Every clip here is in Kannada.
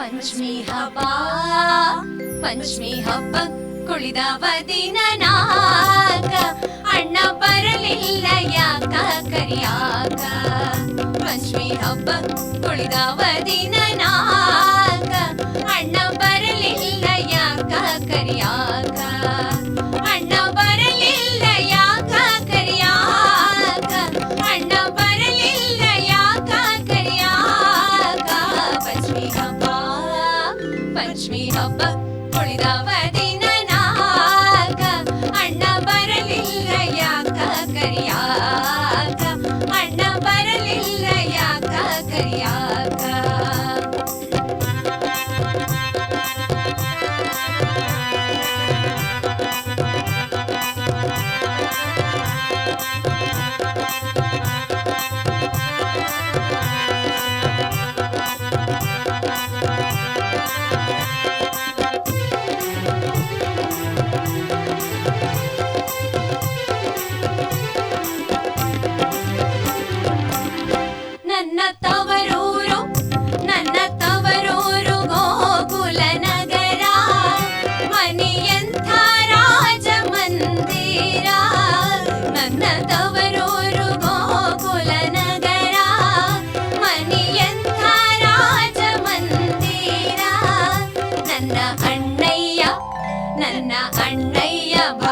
ಪಂಚಮಿ ಹಬ್ಬ ಪಂಚಮಿ ಹಬ್ಬ ನಾಗ. ಅಣ್ಣ ಬರಲಿಲ್ಲ ಯಾಕ ಕರಿಯಾಕ? ಪಂಚಮಿ ಹಬ್ಬ ನಾಗ. ಅಣ್ಣ ಬರಲಿಲ್ಲ ಯಾಕ ಕರಿಯಾಕ? ಪಂಚಮಿ ಹಬ್ಬ ಉಳಿದವ ದಿನ ನಾಕ ಅಣ್ಣ ಬರಲಿಲ್ಲ ಯಾಕ ಕರಿಯಾ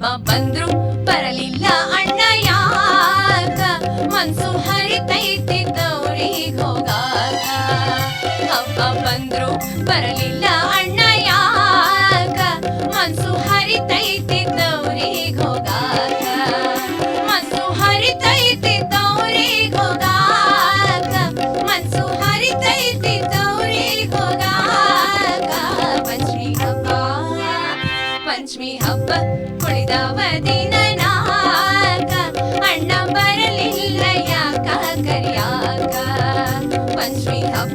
ಅಪ್ಪ ಬಂದ್ರು, ಬರಲಿಲ್ಲ ಅಣ್ಣ ಯಾಕ? ಮನ್ಸು ಹರಿತೈತಿದ್ದವ್ರಿಗೆ ಹೋಗಾಕ. ಅಪ್ಪ ಬಂದ್ರು, ಬರಲಿಲ್ಲ ಅಣ್ಣ ಯಾಕ? ಮನ್ಸು ಹರಿತೈತಿ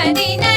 Marina.